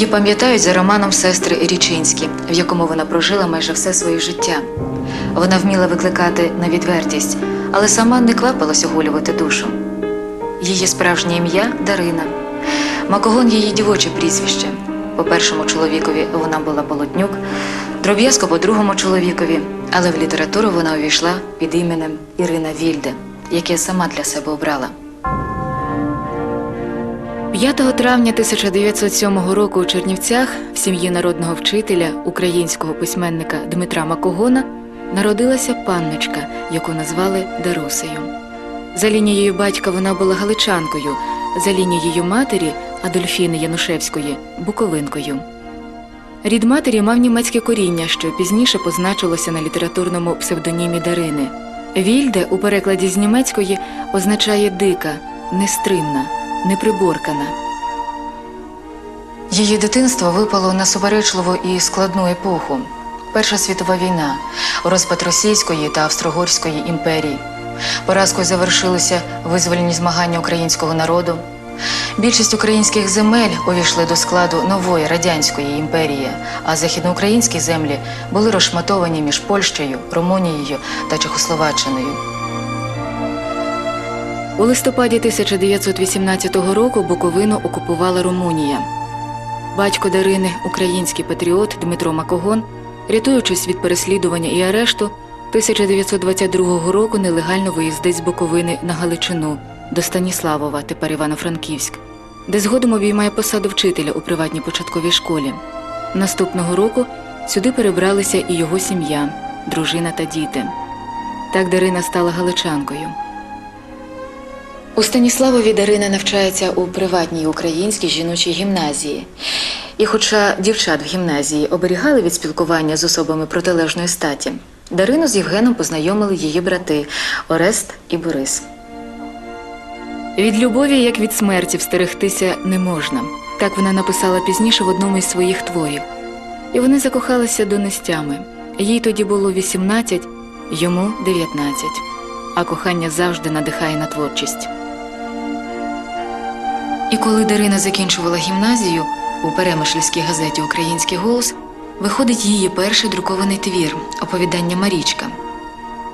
Її пам'ятають за романом сестри Річинські, в якому вона прожила майже все своє життя. Вона вміла викликати на відвертість, але сама не квапилась оголювати душу. Її справжнє ім'я Дарина. Макогон її дівоче прізвище. По першому чоловікові вона була Болотнюк, дроб'язко по другому чоловікові, але в літературу вона увійшла під іменем Ірина Вільде, яке сама для себе обрала. 5 травня 1907 року у Чернівцях в сім'ї народного вчителя українського письменника Дмитра Макогона народилася панночка, яку назвали Дарусею. За лінією батька вона була галичанкою, за лінією матері Адольфіни Янушевської буковинкою. Рід матері мав німецьке коріння, що пізніше позначилося на літературному псевдонімі Дарини. Вільде у перекладі з німецької означає дика, нестримна, неприборкана. Її дитинство випало на суперечливу і складну епоху. Перша світова війна, розпад Російської та Австро-Угорської імперій. Поразкою завершилися визвольні змагання українського народу. Більшість українських земель увійшли до складу нової радянської імперії, а західноукраїнські землі були розшматовані між Польщею, Румунією та Чехословаччиною. У листопаді 1918 року Буковину окупувала Румунія. Батько Дарини, український патріот Дмитро Макогон, рятуючись від переслідування і арешту, 1922 року нелегально виїздить з Буковини на Галичину до Станіславова, тепер Івано-Франківськ, де згодом обіймає посаду вчителя у приватній початковій школі. Наступного року сюди перебралися і його сім'я, дружина та діти. Так Дарина стала галичанкою. У Станіславові Дарина навчається у приватній українській жіночій гімназії. І хоча дівчат в гімназії оберігали від спілкування з особами протилежної статі, Дарину з Євгеном познайомили її брати Орест і Борис. Від любові, як від смерті, встерегтися не можна. Так вона написала пізніше в одному із своїх творів. І вони закохалися до нестями. Їй тоді було 18, йому 19. А кохання завжди надихає на творчість. Коли Дарина закінчувала гімназію, у перемишльській газеті Український голос виходить її перший друкований твір оповідання Марічка.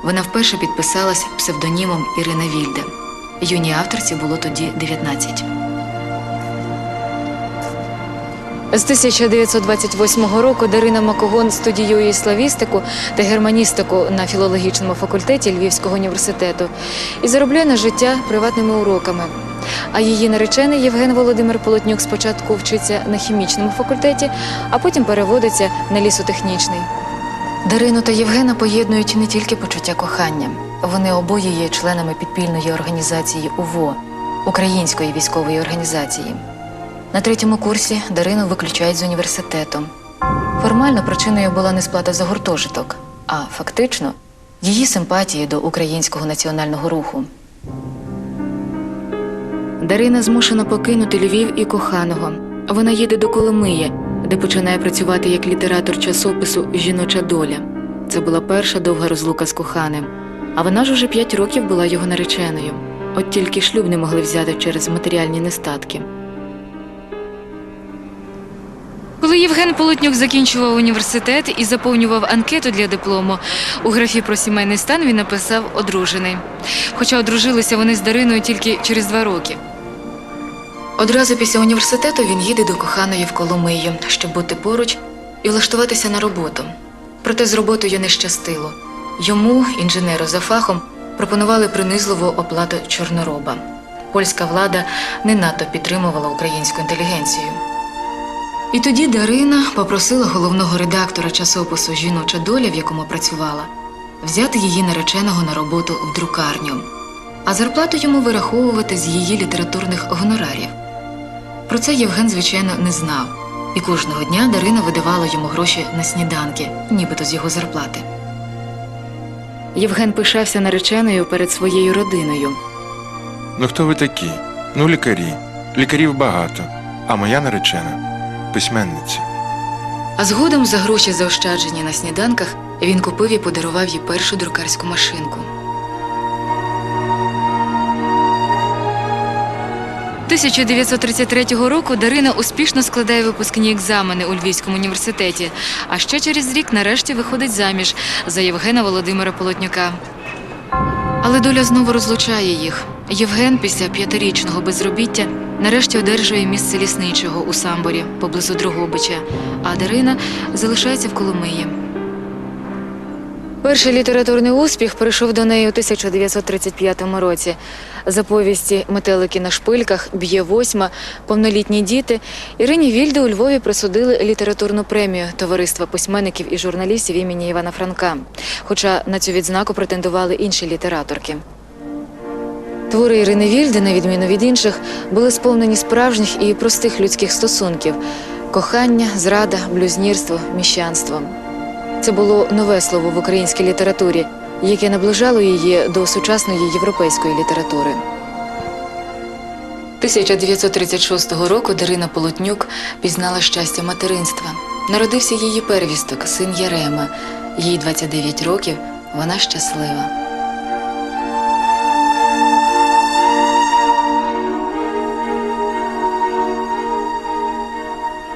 Вона вперше підписалась псевдонімом Ірина Вільде. Юній авторці було тоді 19. З 1928 року Дарина Макогон студіює славістику та германістику на філологічному факультеті Львівського університету і заробляє на життя приватними уроками. А її наречений Євген Володимир Полотнюк спочатку вчиться на хімічному факультеті, а потім переводиться на лісотехнічний. Дарину та Євгена поєднують не тільки почуття кохання. Вони обоє є членами підпільної організації УВО Української військової організації. На третьому курсі Дарину виключають з університету. Формально причиною була не сплата за гуртожиток, а фактично її симпатії до українського національного руху. Дарина змушена покинути Львів і коханого. Вона їде до Коломиї, де починає працювати як літератор часопису Жіноча доля. Це була перша довга розлука з коханим. А вона ж уже п'ять років була його нареченою. От тільки шлюб не могли взяти через матеріальні нестатки. Коли Євген Полотнюк закінчував університет і заповнював анкету для диплому, у графі про сімейний стан він написав одружений. Хоча одружилися вони з Дариною тільки через два роки. Одразу після університету він їде до коханої в Коломию, щоб бути поруч і влаштуватися на роботу. Проте з роботою не щастило. Йому, інженеру за фахом, пропонували принизливу оплату чорнороба. Польська влада не надто підтримувала українську інтелігенцію. І тоді Дарина попросила головного редактора часопису Жіноча доля, в якому працювала, взяти її нареченого на роботу в друкарню, а зарплату йому вираховувати з її літературних гонорарів. Про це Євген, звичайно, не знав, і кожного дня Дарина видавала йому гроші на сніданки, нібито з його зарплати. Євген пишався нареченою перед своєю родиною. Ну хто ви такі? Ну, лікарі. Лікарів багато, а моя наречена письменниця. А згодом за гроші, заощаджені на сніданках, він купив і подарував їй першу друкарську машинку. 1933 року Дарина успішно складає випускні екзамени у Львівському університеті, а ще через рік нарешті виходить заміж за Євгена Володимира Полотнюка. Але доля знову розлучає їх. Євген після п'ятирічного безробіття нарешті одержує місце лісничого у Самборі поблизу Дрогобича, а Дарина залишається в Коломиї. Перший літературний успіх прийшов до неї у 1935 році. За повісті Метелики на шпильках, Б'є восьма, повнолітні діти Ірині Вільде у Львові присудили літературну премію Товариства письменників і журналістів імені Івана Франка. Хоча на цю відзнаку претендували інші літераторки. Твори Ірини Вільди, на відміну від інших, були сповнені справжніх і простих людських стосунків: кохання, зрада, блюзнірство, міщанство. Це було нове слово в українській літературі, яке наближало її до сучасної європейської літератури. 1936 року Дарина Полотнюк пізнала щастя материнства. Народився її первісток, син Ярема. Їй 29 років, вона щаслива.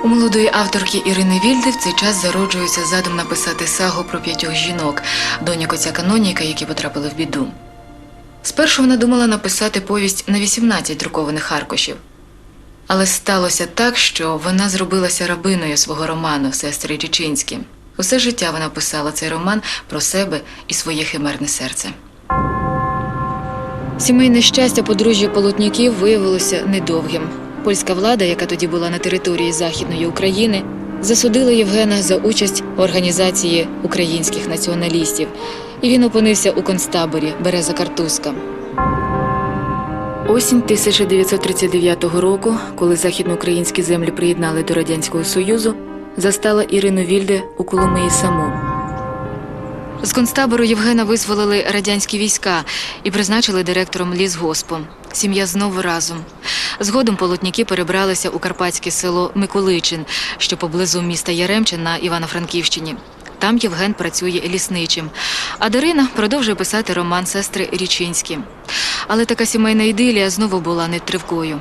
У молодої авторки Ірини Вільди в цей час зароджується задум написати сагу про п'ятьох жінок, доньок отця каноніка, які потрапили в біду. Спершу вона думала написати повість на 18 друкованих аркушів. Але сталося так, що вона зробилася рабиною свого роману Сестри Річинські. Усе життя вона писала цей роман про себе і своє химерне серце. Сімейне щастя подружжя полотняків виявилося недовгим. Польська влада, яка тоді була на території Західної України, засудила Євгена за участь в організації українських націоналістів, і він опинився у концтаборі Береза Картузка. Осінь 1939 року, коли західноукраїнські землі приєднали до Радянського Союзу, застала Ірину Вільде у Коломиї саму. З концтабору Євгена визволили радянські війська і призначили директором лісгоспу. Сім'я знову разом. Згодом полотняки перебралися у карпатське село Миколичин, що поблизу міста Яремчин на Івано-Франківщині. Там Євген працює лісничим, а Дарина продовжує писати роман сестри Річинські. Але така сімейна ідилія знову була нетривкою.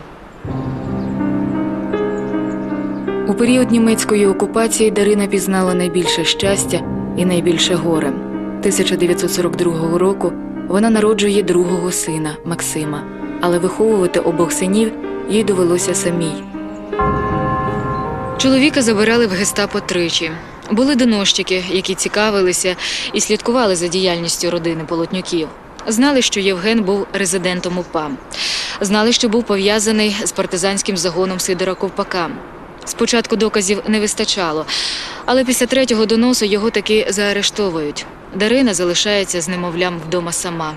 У період німецької окупації Дарина пізнала найбільше щастя і найбільше горе. 1942 року вона народжує другого сина Максима, але виховувати обох синів їй довелося самій. Чоловіка забирали в гестапо тричі. Були доносчики, які цікавилися і слідкували за діяльністю родини полотнюків. Знали, що Євген був резидентом УПА. Знали, що був пов'язаний з партизанським загоном Сидора Ковпака. Спочатку доказів не вистачало, але після третього доносу його таки заарештовують. Дарина залишається з немовлям вдома сама.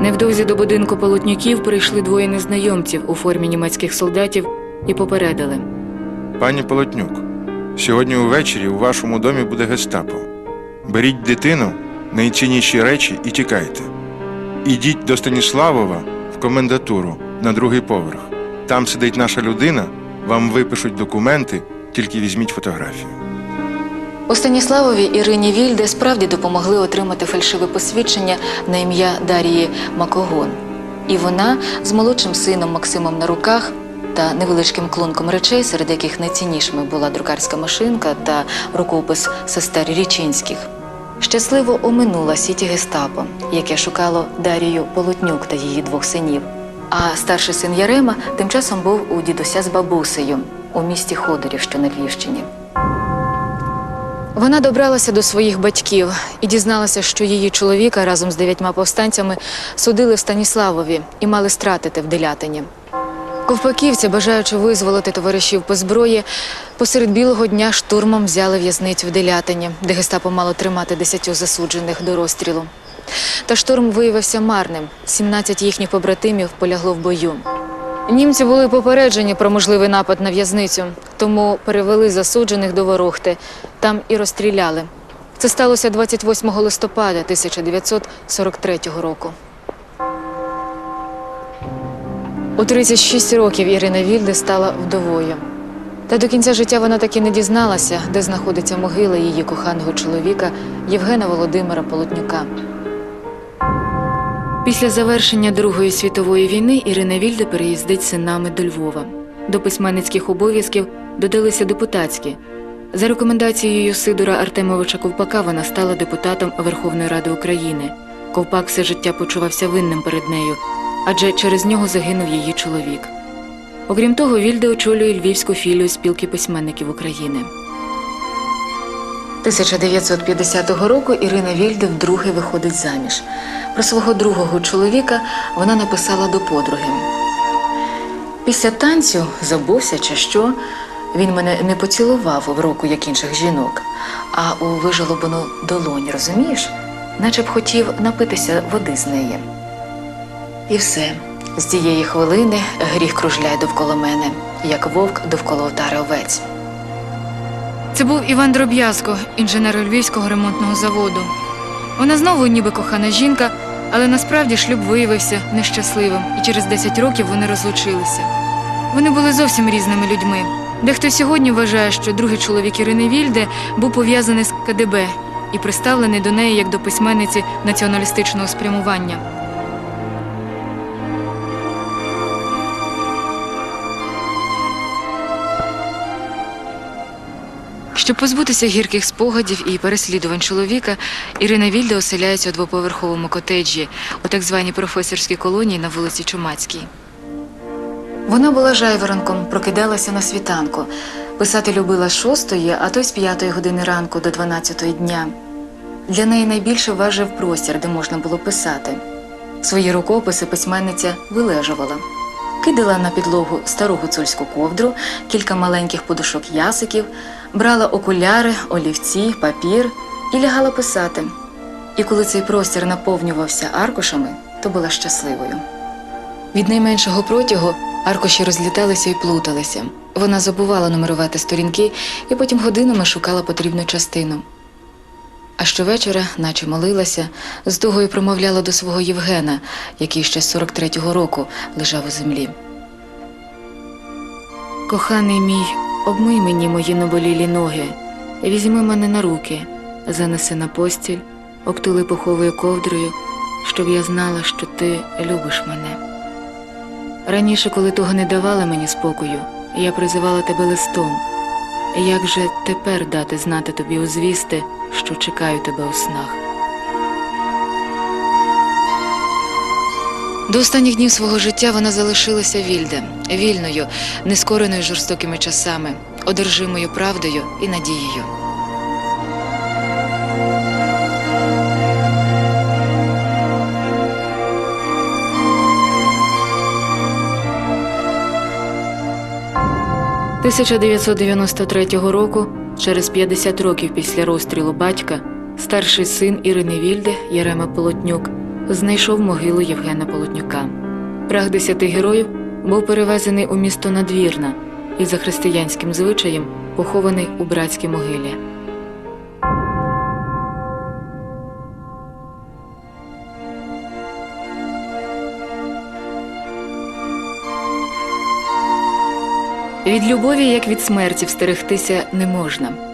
Невдовзі до будинку полотняків прийшли двоє незнайомців у формі німецьких солдатів і попередили. Пані Полотнюк, сьогодні увечері у вашому домі буде гестапо. Беріть дитину, найцінніші речі і тікайте. Ідіть до Станіславова в комендатуру на другий поверх. Там сидить наша людина, вам випишуть документи, тільки візьміть фотографію. У Станіславові Ірині Вільде справді допомогли отримати фальшиве посвідчення на ім'я Дарії Макогон. І вона з молодшим сином Максимом на руках та невеличким клунком речей, серед яких найціннішими була друкарська машинка та рукопис сестер Річинських. Щасливо оминула сіті гестапо, яке шукало Дарію Полотнюк та її двох синів. А старший син Ярема тим часом був у дідуся з бабусею у місті Ходорів, що на Львівщині. Вона добралася до своїх батьків і дізналася, що її чоловіка разом з дев'ятьма повстанцями судили в Станіславові і мали стратити в Делятині. Ковпаківці, бажаючи визволити товаришів по зброї, посеред білого дня штурмом взяли в'язницю в Делятині, де гестапо мало тримати десятьох засуджених до розстрілу. Та штурм виявився марним. 17 їхніх побратимів полягло в бою. Німці були попереджені про можливий напад на в'язницю, тому перевели засуджених до Ворохти. Там і розстріляли. Це сталося 28 листопада 1943 року. У 36 років Ірина Вільде стала вдовою. Та до кінця життя вона так і не дізналася, де знаходиться могила її коханого чоловіка Євгена Володимира Полотнюка. Після завершення Другої світової війни Ірина Вільде переїздить синами до Львова. До письменницьких обов'язків додалися депутатські. За рекомендацією Сидора Артемовича Ковпака вона стала депутатом Верховної Ради України. Ковпак все життя почувався винним перед нею, адже через нього загинув її чоловік. Окрім того, Вільде очолює львівську філію спілки письменників України. 1950 року Ірина Вільде вдруге виходить заміж. Про свого другого чоловіка вона написала до подруги. Після танцю забувся чи що. Він мене не поцілував в руку, як інших жінок, а у вижалобану долонь, розумієш? Наче б хотів напитися води з неї. І все. З тієї хвилини гріх кружляє довкола мене, як вовк довкола отари овець. Це був Іван Дроб'язко, інженер Львівського ремонтного заводу. Вона знову ніби кохана жінка, але насправді шлюб виявився нещасливим, і через 10 років вони розлучилися. Вони були зовсім різними людьми. Дехто сьогодні вважає, що другий чоловік Ірини Вільде був пов'язаний з КДБ і приставлений до неї як до письменниці націоналістичного спрямування. Щоб позбутися гірких спогадів і переслідувань чоловіка, Ірина Вільда оселяється у двоповерховому котеджі у так званій професорській колонії на вулиці Чумацькій. Вона була жайворонком, прокидалася на світанку. Писати любила з шостої, а то й з п'ятої години ранку до дванадцятої дня. Для неї найбільше важив простір, де можна було писати. Свої рукописи письменниця вилежувала. Кидала на підлогу стару гуцульську ковдру, кілька маленьких подушок ясиків, брала окуляри, олівці, папір і лягала писати. І коли цей простір наповнювався аркушами, то була щасливою. Від найменшого протягу аркуші розліталися і плуталися. Вона забувала нумерувати сторінки і потім годинами шукала потрібну частину. А щовечора, наче молилася, з тугою промовляла до свого Євгена, який ще з 43-го року лежав у землі. Коханий мій, обмий мені мої наболілі ноги, візьми мене на руки, занеси на постіль, обтули пуховою ковдрою, щоб я знала, що ти любиш мене. Раніше, коли того не давала мені спокою, я призивала тебе листом. Як же тепер дати знати тобі узвісти, що чекаю тебе у снах? До останніх днів свого життя вона залишилася вільде, вільною, нескореною жорстокими часами, одержимою правдою і надією. – 1993 року, через 50 років після розстрілу батька, старший син Ірини Вільде Ярема Полотнюк знайшов могилу Євгена Полотнюка. Прах десяти героїв був перевезений у місто Надвірна і за християнським звичаєм похований у братській могилі. Від любові, як від смерті, встерегтися не можна.